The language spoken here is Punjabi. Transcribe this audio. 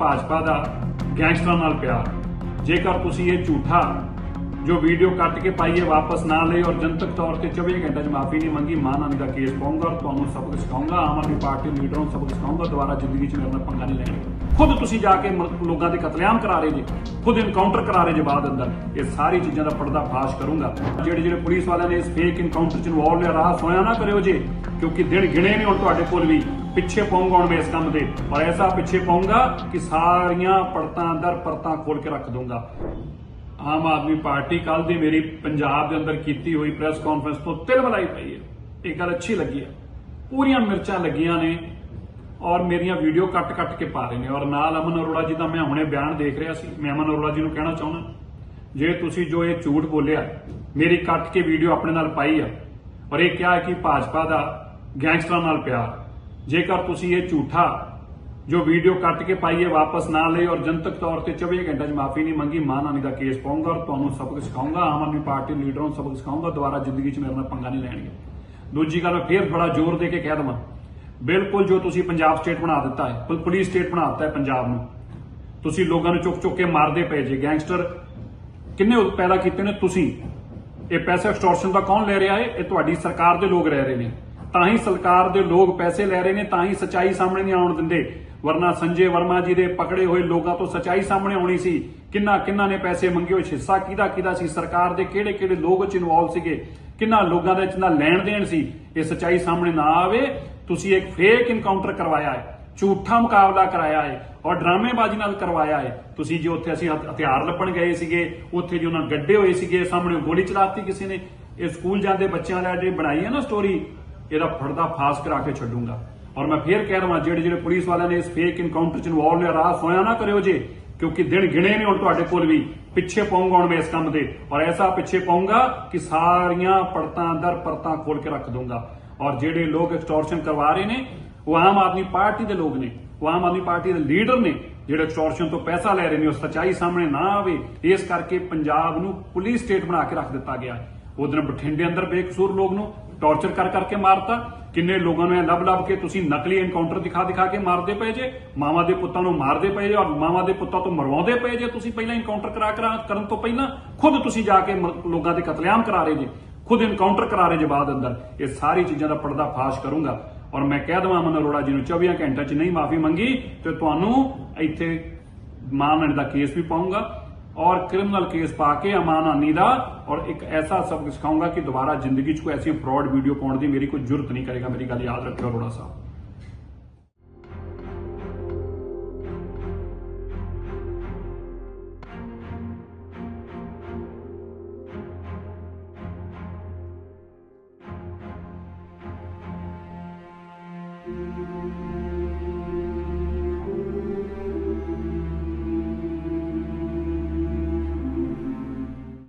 ਭਾਜਪਾ ਦਾ ਗੈਂਗਸਟਰਾਂ ਨਾਲ ਪਿਆਰ। ਜੇਕਰ ਤੁਸੀਂ ਇਹ ਝੂਠਾ ਜੋ ਵੀਡੀਓ ਕੱਟ ਕੇ ਪਾਈਏ ਵਾਪਸ ਨਾ ਲਈ ਔਰ ਜਨਤਕ ਤੌਰ ਤੇ 24 ਘੰਟੇ 'ਚ ਮਾਫੀ ਨਹੀਂ ਮੰਗੀ ਮਾਨਹਾਨੀ ਦਾ ਕੇਸ ਪਾਉਂਗਾ ਔਰ ਤੁਹਾਨੂੰ ਸਬਕ ਸਿਖਾਉਂਗਾ, ਆਮ ਆਦਮੀ ਪਾਰਟੀ ਲੀਡਰਾਂ ਨੂੰ ਸਬਕ ਸਿਖਾਉਂਗਾ, ਦੁਬਾਰਾ ਜ਼ਿੰਦਗੀ 'ਚ ਮੇਰੇ ਨਾਲ ਪੰਗਾ ਨਹੀਂ ਲੈਣਾ। ਖੁਦ ਤੁਸੀਂ ਜਾ ਕੇ ਮ- ਲੋਕਾਂ ਦੇ ਕਤਲੇਆਮ ਕਰਾ ਰਹੇ ਜੀ, ਖੁਦ ਇਨਕਾਊਂਟਰ ਕਰਾ ਰਹੇ ਜੇ ਬਾਅਦ ਅੰਦਰ, ਇਹ ਸਾਰੀ ਚੀਜ਼ਾਂ ਦਾ ਪਰਦਾ ਫਾਸ਼ ਕਰੂੰਗਾ। ਜਿਹੜੇ ਜਿਹੜੇ ਪੁਲਿਸ ਵਾਲਿਆਂ ਨੇ ਇਸ ਫੇਕ ਇਨਕਾਊਂਟਰ 'ਚ ਇਨਵੋਲਵ ਲਿਆ, ਰਾਹ ਸੋਇਆ ਨਾ ਕਰਿਓ ਜੀ, ਕਿਉਂਕਿ ਦਿਨ ਗਿਣੇ ਨੇ ਹੁਣ ਤੁਹਾਡੇ ਕੋਲ ਵੀ, ਪਿੱਛੇ ਪਾਉਂਗਾ ਹੁਣ ਮੈਂ ਇਸ ਕੰਮ ਦੇ ਔਰ ਐਸਾ ਪਿੱਛੇ ਪਾਉਂਗਾ ਕਿ ਸਾਰੀਆਂ ਪਰਤਾਂ ਅੰਦਰ ਪਰਤਾਂ ਖੋਲ ਕੇ ਰੱਖ ਦੂੰਗਾ ਆਮ ਆਦਮੀ ਪਾਰਟੀ ਕੱਲ ਦੀ ਮੇਰੀ ਪੰਜਾਬ ਦੇ ਅੰਦਰ ਕੀਤੀ ਹੋਈ ਪ੍ਰੈਸ ਕਾਨਫਰੰਸ ਤੋਂ ਤਿਲ ਮਲਾਈ ਪਈ ਹੈ। ਇਹ ਗੱਲ ਅੱਛੀ ਲੱਗੀ ਹੈ। ਪੂਰੀਆਂ ਮਿਰਚਾਂ ਲੱਗੀਆਂ ਨੇ ਔਰ ਮੇਰੀਆਂ ਵੀਡੀਓ ਕੱਟ ਕੱਟ ਕੇ ਪਾ ਰਹੇ ਨੇ। ਔਰ ਨਾਲ ਅਮਨ ਅਰੋੜਾ ਜੀ ਦਾ ਮੈਂ ਹੁਣੇ ਬਿਆਨ ਦੇਖ ਰਿਹਾ ਸੀ। ਮੈਂ ਅਮਨ ਅਰੋੜਾ ਜੀ ਨੂੰ ਕਹਿਣਾ ਚਾਹੁੰਦਾ, ਜੇ ਤੁਸੀਂ ਜੋ ਇਹ ਝੂਠ ਬੋਲਿਆ, ਮੇਰੀ ਕੱਟ ਕੇ ਵੀਡੀਓ ਆਪਣੇ ਨਾਲ ਪਾਈ ਆ ਔਰ ਇਹ ਕਿਹਾ ਕਿ ਭਾਜਪਾ ਦਾ ਗੈਂਗਸਟਰਾਂ ਨਾਲ ਪਿਆਰ। ਜੇਕਰ ਤੁਸੀਂ ਇਹ ਝੂਠਾ ਜੋ ਵੀਡੀਓ ਕੱਟ ਕੇ ਪਾਈਏ ਵਾਪਸ ਨਾ ਲਈ ਔਰ ਜਨਤਕ ਤੌਰ ਤੇ 24 ਘੰਟੇ 'ਚ ਮਾਫੀ ਨਹੀਂ ਮੰਗੀ ਮਾਨਹਾਨੀ ਦਾ ਕੇਸ ਪਾਉਂਗਾ ਔਰ ਤੁਹਾਨੂੰ ਸਬਕ ਸਿਖਾਉਂਗਾ, ਆਮ ਆਦਮੀ ਪਾਰਟੀ ਲੀਡਰਾਂ ਨੂੰ ਸਬਕ ਸਿਖਾਉਂਗਾ, ਦੁਬਾਰਾ ਜ਼ਿੰਦਗੀ 'ਚ ਮੇਰੇ ਨਾਲ ਪੰਗਾ ਨਹੀਂ ਲੈਣਗੇ। ਦੂਜੀ ਗੱਲ, ਮੈਂ ਫੇਰ ਬੜਾ ਜ਼ੋਰ ਦੇ ਕੇ ਕਹਿ ਦਵਾਂ, ਬਿਲਕੁਲ ਜੋ ਤੁਸੀਂ ਪੰਜਾਬ ਸਟੇਟ ਬਣਾ ਦਿੱਤਾ ਹੈ ਪੁ- ਪੁਲਿਸ ਸਟੇਟ ਬਣਾ ਦਿੱਤਾ ਹੈ ਪੰਜਾਬ ਨੂੰ, ਤੁਸੀਂ ਲੋਕਾਂ ਨੂੰ ਚੁੱਕ ਚੁੱਕ ਕੇ ਮਾਰਦੇ ਪਏ ਜੇ, ਗੈਂਗਸਟਰ ਕਿੰਨੇ ਪੈਦਾ ਕੀਤੇ ਨੇ ਤੁਸੀਂ? ਇਹ ਪੈਸੇ ਐਕਸਟੋਰਸ਼ਨ ਦਾ ਕੌਣ ਲੈ ਰਿਹਾ ਹੈ? ਇਹ ਤੁਹਾਡੀ ਸਰਕਾਰ ਦੇ ਲੋਕ ਰਹਿ ਰਹੇ ਨੇ। ਤਾਂ ਹੀ ਸਰਕਾਰ ਦੇ ਲੋਕ ਪੈਸੇ ਲੈ ਰਹੇ ਨੇ, ਤਾਂ ਹੀ ਸਚਾਈ ਸਾਹਮਣੇ ਨਹੀਂ ਆਉਣ ਦਿੰਦੇ। ਵਰਨਾ ਸੰਜੇ ਵਰਮਾ ਜੀ ਦੇ ਪਕੜੇ ਹੋਏ ਲੋਕਾਂ ਤੋਂ ਸਚਾਈ ਸਾਹਮਣੇ ਆਉਣੀ ਸੀ। ਕਿੰਨਾ ਕਿੰਨਾ ਨੇ ਪੈਸੇ ਮੰਗੇ ਹੋਏ ਹਿੱਸਾ ਕਿਹਦਾ ਕਿਹਦਾ ਸੀ? ਸਰਕਾਰ ਦੇ ਕਿਹੜੇ ਕਿਹੜੇ ਲੋਕ ਚ ਇਨਵੋਲਵ ਸੀਗੇ? ਕਿੰਨਾ ਲੋਕਾਂ ਦਾ ਇਚਨਾ ਲੈਣ ਦੇਣ ਸੀ? ਇਹ ਸਚਾਈ ਸਾਹਮਣੇ ਨਾ ਆਵੇ, ਤੁਸੀਂ ਇੱਕ ਫੇਕ ਇਨਕਾਊਂਟਰ ਕਰਵਾਇਆ ਹੈ। ਝੂਠਾ ਮੁਕਾਬਲਾ ਕਰਾਇਆ ਹੈ ਔਰ ਡਰਾਮੇਬਾਜ਼ੀ ਨਾਲ ਕਰਵਾਇਆ ਹੈ। ਤੁਸੀਂ ਜੇ ਉੱਥੇ ਅਸੀਂ ਹਥਿਆਰ ਲੱਭਣ ਗਏ ਸੀਗੇ, ਉੱਥੇ ਜੋ ਉਹਨਾਂ ਗੱਡੇ ਹੋਏ ਸੀਗੇ, ਸਾਹਮਣੇ ਗੋਲੀ ਚਲਾਤੀ ਕਿਸੇ ਨੇ, ਇਹ ਸਕੂਲ ਜਾਂਦੇ ਬੱਚਿਆਂ ਦਾ ਜਿਹੜੀ ਬਣਾਈ ਹੈ ਨਾ ਸਟੋਰੀ ਇਹਦਾ ਫੜਦਾ, ਫਾਸ ਕਰਾ ਕੇ ਛੱਡੂੰਗਾ। ਔਰ ਮੈਂ ਫੇਰ ਕਹਿ ਰਹਾ ਜਿਹੜੇ ਜਿਹੜੇ ਪੁਲਿਸ ਵਾਲਿਆਂ ਨੇ ਇਸ ਫੇਕ ਇਨਕਾਊਂਟਰ ਚ ਇਨਵੋਲਵ ਲਿਆ ਰਾਹ ਸੋਇਆ ਨਾ ਕਰਿਓ ਜੇ, ਕਿਉਂਕਿ ਦਿਨ ਗਿਣੇ ਨੇ ਹੁਣ ਤੁਹਾਡੇ ਕੋਲ ਵੀ। ਪਿੱਛੇ ਪਾਉਂਗਾ ਹੁਣ ਮੈਂ ਇਸ ਕੰਮ ਦੇ। ਔਰ ਐਸਾ ਪਿੱਛੇ ਪਾਉਂਗਾ ਕਿ ਸਾਰੀਆਂ ਪਰਤਾਂ ਅੰਦਰ ਪਰਤਾਂ ਖੋਲ ਕੇ ਰੱਖ ਦੂੰਗਾ ਔਰ ਜਿਹੜੇ ਲੋਕ ਐਕਸਟੋਰਸ਼ਨ ਕਰਵਾ ਰਹੇ ਨੇ, ਉਹ ਆਮ ਆਦਮੀ ਪਾਰਟੀ ਦੇ ਲੋਕ ਨੇ। ਉਹ ਆਮ ਆਦਮੀ ਪਾਰਟੀ ਦੇ ਲੀਡਰ ਨੇ, ਜਿਹੜੇ ਐਕਸਟੋਰਸ਼ਨ ਤੋਂ ਪੈਸਾ ਲੈ ਰਹੇ ਨੇ, ਉਹ ਸੱਚਾਈ ਸਾਹਮਣੇ ਨਾ ਆਵੇ। ਇਸ ਕਰਕੇ ਪੰਜਾਬ ਨੂੰ ਪੁਲਿਸ ਸਟੇਟ ਬਣਾ ਕੇ ਰੱਖ ਦਿੱਤਾ ਗਿਆ। ਹੈ ਉਹਦੇ ਬਠਿੰਡੇ ਅੰਦਰ ਬੇਕਸੂਰ ਲੋਕ ਨੂੰ ਟੌਰਚਰ ਕਰ ਕਰਕੇ ਮਾਰਤਾ। ਕਿੰਨੇ ਲੋਕਾਂ ਨੂੰ ਇਹ ਲੱਭ ਲੱਭ ਕੇ ਤੁਸੀਂ ਨਕਲੀ ਐਨਕਾਊਂਟਰ ਦਿਖਾ ਦਿਖਾ ਕੇ ਮਾਰਦੇ ਪਏ ਜੇ? ਮਾਵਾਂ ਦੇ ਪੁੱਤਾਂ ਨੂੰ ਮਾਰਦੇ ਪਏ ਜੇ ਔਰ ਮਾਵਾਂ ਦੇ ਪੁੱਤਾਂ ਤੋਂ ਮਰਵਾਉਂਦੇ ਪਏ ਜੇ ਤੁਸੀਂ ਪਹਿਲਾਂ ਐਨਕਾਊਂਟਰ ਕਰਾ ਕਰਾ ਕਰਨ ਤੋਂ ਪਹਿਲਾਂ? ਖੁਦ ਤੁਸੀਂ ਜਾ ਕੇ ਲੋਕਾਂ ਦੇ ਕਤਲੇਆਮ ਕਰਾ ਰਹੇ ਜੇ। ਖੁਦ ਇਨਕਾਊਂਟਰ ਕਰਾ ਰਹੇ ਜੇ ਬਾਅਦ ਅੰਦਰ। ਇਹ ਸਾਰੀ ਚੀਜ਼ਾਂ ਦਾ ਪਰਦਾ ਫਾਸ਼ ਕਰੂੰਗਾ। ਔਰ ਮੈਂ ਕਹਿ ਦਵਾਂ ਅਮਨ ਅਰੋੜਾ ਜੀ ਨੂੰ 24 ਘੰਟਿਆਂ 'ਚ ਨਹੀਂ, ਮਾਫੀ ਮੰਗੀ ਤੇ ਤੁਹਾਨੂੰ ਇੱਥੇ ਮਾਨਹਾਨੀ ਦਾ ਕੇਸ ਵੀ ਪਾਉਂਗਾ। ਔਰ ਕ੍ਰਿਮੀਨਲ ਕੇਸ ਪਾ ਕੇ ਅਮਾਨਹਾਨੀ ਦਾ ਔਰ ਇੱਕ ਐਸਾ ਸਬਕ ਸਿਖਾਉਂਗਾ ਕਿ ਦੁਬਾਰਾ ਜ਼ਿੰਦਗੀ 'ਚ ਕੋਈ ਐਸੀ ਫਰਾਡ ਵੀਡੀਓ ਪਾਉਣ ਦੀ ਮੇਰੀ ਕੋਈ ਜ਼ਰੂਰਤ ਨਹੀਂ ਕਰੇਗਾ। ਮੇਰੀ ਗੱਲ ਯਾਦ ਰੱਖਿਓ ਅਰੋੜਾ ਸਾਹਿਬ।